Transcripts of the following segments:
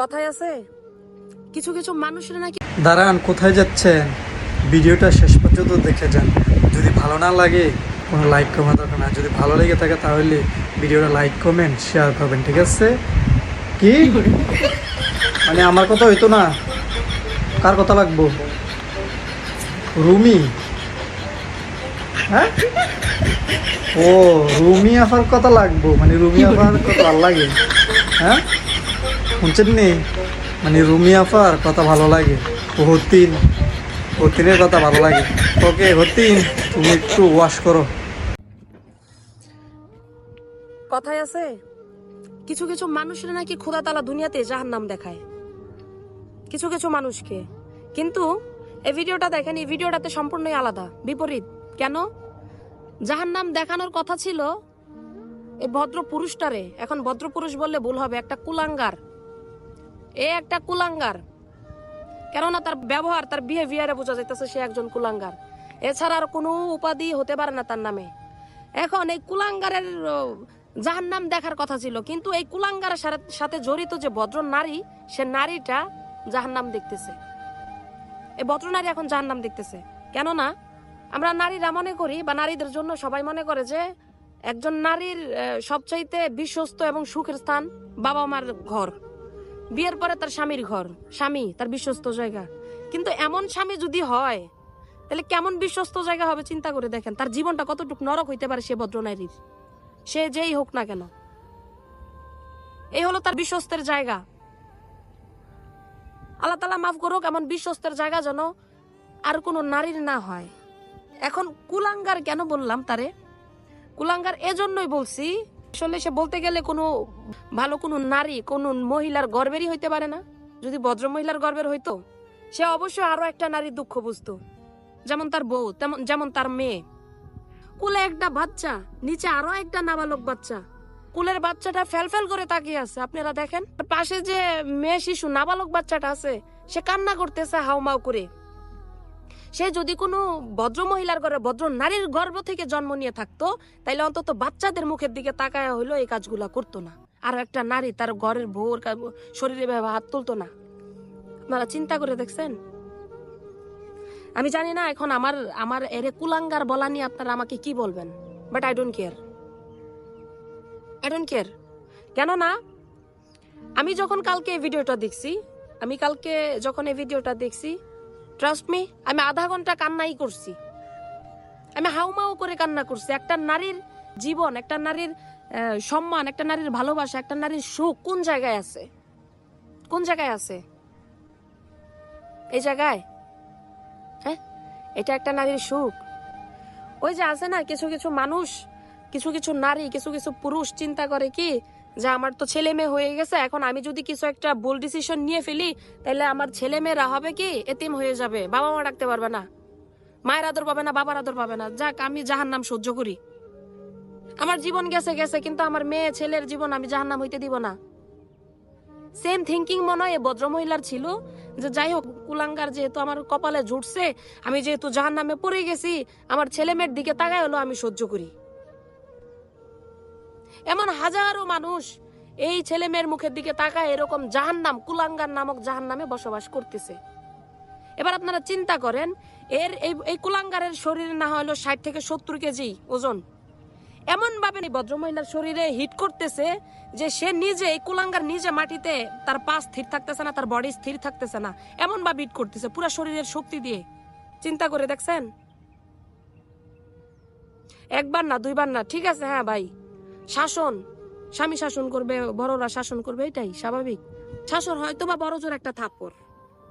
কথায় আছে? কিছু কিছু মানুষের নাকি দাঁড়ান, কোথায় যাচ্ছেন? ভিডিওটা শেষ পর্যন্ত দেখে যান। যদি ভালো না লাগে, কোনো লাইক কমা দরকার না যদি ভালো লেগে থাকে তাহলে ভিডিওটা লাইক কমেন্ট শেয়ার করবেন, ঠিক আছে? কি? মানে আমার কথা হইতো না? কার কথা লাগবো? রুমি? হ্যাঁ? ও, রুমি আফার কথা লাগবো। মানে রুমি আফার কথা লাগে। হ্যাঁ? শুনছেন নি মানে রুমি আফার কথা ভালো লাগে হতিন হতিনের কথা ভালো লাগে। ওকে হতিন তুমি একটু ওয়াশ করো। কথায় আছে, কিছু কিছু মানুষের নাকি খোদা তালা দুনিয়াতে জাহান নাম দেখায়। কিছু কিছু মানুষকে। কিন্তু এই ভিডিওটা দেখেন, এই ভিডিওটাতে সম্পূর্ণই আলাদা, বিপরীত। কেন? জাহান নাম দেখানোর কথা ছিল এই ভদ্র পুরুষটারে এখন ভদ্র পুরুষ বললে ভুল হবে, একটা কুলাঙ্গার। এ একটা কুলাঙ্গার। কেননা তার ব্যবহার, তার বিহেভিয়ারে বোঝা যাইতেছে সে একজন কুলাঙ্গার। এছাড়া আর কোনো উপাধি হতে পারে না তার নামে। এখন এই কুলাঙ্গারের যাহার নাম দেখার কথা ছিল, কিন্তু এই কুলাঙ্গারের সাথে- জড়িত যে ভদ্র নারী, সে নারীটা যাহার নাম দেখতেছে। এই ভদ্র নারী এখন যাহার নাম দেখতেছে। কেননা আমরা নারীরা মনে করি, বা নারীদের জন্য সবাই মনে করে যে একজন নারীর সবচাইতে বিশ্বস্ত এবং সুখের স্থান বাবা মার ঘর। বিয়ের পরে তার স্বামীর ঘর। স্বামী, তার বিশ্বস্ত জায়গা। কিন্তু এমন স্বামী যদি হয়, তাহলে কেমন বিশ্বস্ত জায়গা হবে চিন্তা করে দেখেন। তার জীবনটা কতটুকু নরক হইতে পারে সে ভদ্র নারীর সে যেই হোক না কেন। এই হলো তার বিশ্বস্তের জায়গা। আল্লাহ তালা মাফ করুক, এমন বিশ্বস্তের জায়গা যেন আর কোনো নারীর না হয়। এখন কুলাঙ্গার কেন বললাম তারে? কুলাঙ্গার এজন্যই বলছি আসলে সে বলতে গেলে কোনো ভালো কোনো নারী, কোনো মহিলার গর্বেরই হইতে পারে না। যদি ভদ্র মহিলার গর্বের হইতো, সে অবশ্যই আরও একটা নারীর দুঃখ বুঝতো। যেমন তার বউ, তেমন যেমন তার মেয়ে। কুলে একটা বাচ্চা, নিচে আরও একটা নাবালক বাচ্চা। কুলের বাচ্চাটা ফেল ফেল করে তাকিয়ে আছে, আপনারা দেখেন। পাশে যে মেয়ে শিশু, নাবালক বাচ্চাটা আছে, সে কান্না করতেছে হাউমাউ করে। সে যদি কোনো ভদ্র মহিলার ঘরে, ভদ্র নারীর গর্ভ থেকে জন্ম নিয়ে থাকতো, তাইলে অন্তত বাচ্চাদের মুখের দিকে তাকায় হইল এই কাজগুলা করতো না। আর একটা নারী তার ঘরের কা- শরীরে ভেবে হাত তুলতো না। আপনারা চিন্তা করে দেখছেন? আমি জানি না এখন আমার আমার এরে কুলাঙ্গার বলা নিয়ে আপনারা আমাকে কি বলবেন? But I don't care I don't care কেননা, আমি যখন কালকে এই ভিডিওটা দেখছি, আমি কালকে যখন এই ভিডিওটা দেখছি ট্রাস্ট মি আমি আধা ঘণ্টা কান্নাই করছি। আমি হাউমাউ করে কান্না করছি। একটা নারীর জীবন, একটা নারীর সম্মান, একটা নারীর ভালোবাসা, একটা নারীর সুখ কোন জায়গায় আছে? কোন জায়গায় আছে? এই জায়গায়? হ্যাঁ? এটা একটা নারীর সুখ। ওই যে আছে না, কিছু কিছু মানুষ, কিছু কিছু নারী, কিছু কিছু পুরুষ চিন্তা করে কি যে আমার তো ছেলে মেয়ে হয়ে গেছে, এখন আমি যদি কিছু একটা ভুল ডিসিশন নিয়ে ফেলি তাহলে আমার ছেলে মেয়েরা হবে কি, এতিম হয়ে যাবে বাবা মা ডাকতে পারবে না, মায়ের আদর পাবে না, বাবার আদর পাবে না। যাক, আমি জাহার নাম সহ্য করি। আমার জীবন গেছে গেছে, কিন্তু আমার মেয়ে, ছেলের জীবন আমি জাহার নাম হইতে দিব না। সেম থিঙ্কিং মনে হয় ভদ্র মহিলার ছিল, যে যাই হোক, কুলাঙ্গার যেহেতু আমার কপালে জুটছে, আমি যেহেতু জাহার নামে পড়ে গেছি, আমার ছেলে মেয়ের দিকে তাকায় হলো আমি সহ্য করি। এমন হাজারো মানুষ এই ছেলে মেয়ের মুখের দিকে তাকায় এরকম জাহান্নাম, কুলাঙ্গার নামক জাহান্নামে বসবাস করতেছে। এবার আপনারা চিন্তা করেন, এর এই কুলাঙ্গারের শরীরে না হলো ষাট থেকে সত্তর কেজি ওজন। এমন ভাবে এই ভদ্রমহিলার শরীরে হিট করতেছে যে সে নিজে, এই কুলাঙ্গার নিজে মাটিতে তার পা স্থির থাকতেছে না, তার বডি স্থির থাকতেছে না। এমন ভাবে হিট করতেছে পুরো শরীরের শক্তি দিয়ে। চিন্তা করে দেখছেন? একবার না, দুইবার না, ঠিক আছে হ্যাঁ ভাই। শাসন, স্বামী শাসন করবে, বড়রা শাসন করবে, এটাই স্বাভাবিক। শাসন হয়তো বা বড় জোর একটা থাপ্পড়,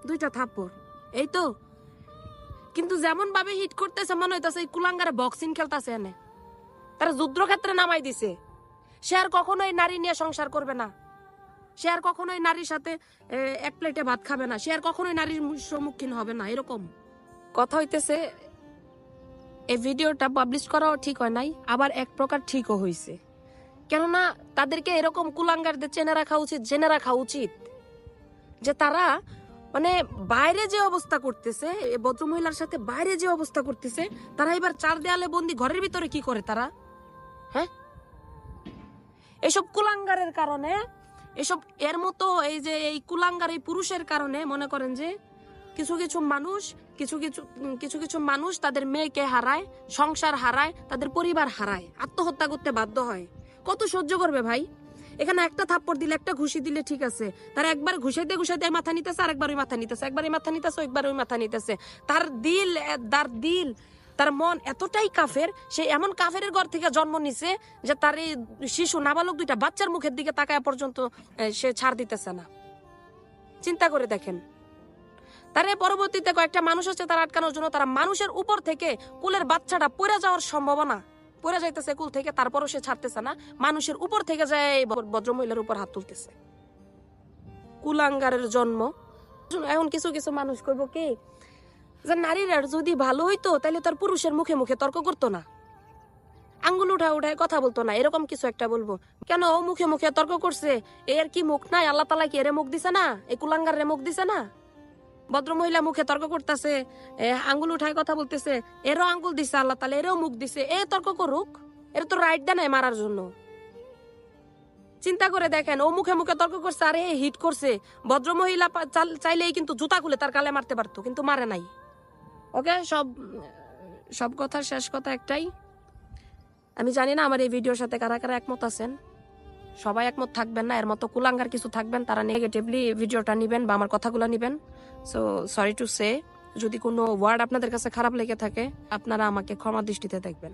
দুইটা থাপ্পড়, এই তো। কিন্তু যেমন ভাবে হিট করতেছে, মনে হইতাছে এই কুলাঙ্গারে বক্সিং খেলতাছে এনে। তারা যুদ্ধক্ষেত্রে নামাই দিছে। সে আর কখনোই নারী নিয়ে সংসার করবে না। সে আর কখনোই নারীর সাথে এক প্লেটে ভাত খাবে না। সে আর কখনোই নারীর সম্মুখীন হবে না, এরকম। কথা হইতেছে, এই ভিডিওটা পাবলিশ করাও ঠিক হয় নাই, আবার এক প্রকার ঠিকও হয়েছে কেননা তাদেরকে এরকম কুলাঙ্গারদের চেনে রাখা উচিত, জেনে রাখা উচিত। যে তারা মানে বাইরে যে অবস্থা করতেছে ভদ্রমহিলার সাথে বাইরে যে অবস্থা করতেছে, তারা এবার চার দেয়ালে বন্দি ঘরের ভিতরে কি করে তারা? হ্যাঁ? এসব কুলাঙ্গারের কারণে, এসব এর মতো এই যে এই কুলাঙ্গার, এই পুরুষের কারণে মনে করেন যে কিছু কিছু মানুষ, কিছু কিছু কিছু কিছু মানুষ তাদের মেয়েকে হারায়, সংসার হারায়, তাদের পরিবার হারায়, আত্মহত্যা করতে বাধ্য হয়। কত সহ্য করবে ভাই? এখানে একটা থাপ্পড় দিলে, একটা ঘুষি দিলে ঠিক আছে। তার একবার ঘুষাইতে ঘুষাইতে মাথা নিতেছে আর একবার ওই মাথা নিতেছে, একবার এই মাথা নিতেছে একবার ওই মাথা নিতেছে। তার দিল তার দিল, তার মন এতটাই কাফের, সে এমন কাফের ঘর থেকে জন্ম নিছে যে তার এই শিশু নাবালক দুইটা বাচ্চার মুখের দিকে তাকায় পর্যন্ত সে ছাড় দিতেছে না। চিন্তা করে দেখেন। তার পরবর্তীতে কয়েকটা মানুষ আছে, তারা আটকানোর জন্য, তারা মানুষের উপর থেকে কুলের বাচ্চাটা পড়ে যাওয়ার সম্ভাবনা। পড়ে যাইতেছে কুল থেকে, তারপরও সে ছাড়তেছে না। মানুষের উপর থেকে যায় এই ভ- ভদ্রমহিলার উপর হাত তুলতেছে। কুলাঙ্গারের জন্ম। এখন কিছু কিছু মানুষ করব কি, যে নারীরা যদি ভালো হইতো তাহলে তার পুরুষের মুখে মুখে তর্ক করতো না। আঙ্গুল উঠা উঠায় কথা বলতো না, এরকম কিছু একটা বলব। কেন ও মুখে মুখে তর্ক করছে? এর কি মুখ নাই? আল্লাহ তালা কি এরে মুখ দিছে না? এই কুলাঙ্গার রে মুখ দিছে না? ভদ্র মহিলা মুখে তর্ক করতেছে আঙ্গুল উঠায় কথা বলতেছে, এরও আঙ্গুল দিছে আল্লাহ তালা এরও মুখ দিছে, এ তর্ক করুক, এর তো রাইট দেয় নাই মারার জন্য। চিন্তা করে দেখেন, ও মুখে মুখে তর্ক করছে, আরে হিট করছে। ভদ্র মহিলা পা- চাইলেই কিন্তু জুতা খুলে তার গালে মারতে পারতো, কিন্তু মারে নাই। ওকে, সব সব কথার শেষ কথা একটাই। আমি জানি না আমার এই ভিডিওর সাথে কারা কারা একমত আছেন। সবাই একমত থাকবেন না, এর মতো কুলাঙ্গার কিছু থাকবেন, তারা নেগেটিভলি ভিডিওটা নিবেন বা আমার কথাগুলো নিবেন। সো সরি টু সে যদি কোনো ওয়ার্ড আপনাদের কাছে খারাপ লেগে থাকে, আপনারা আমাকে ক্ষমা দৃষ্টিতে দেখবেন।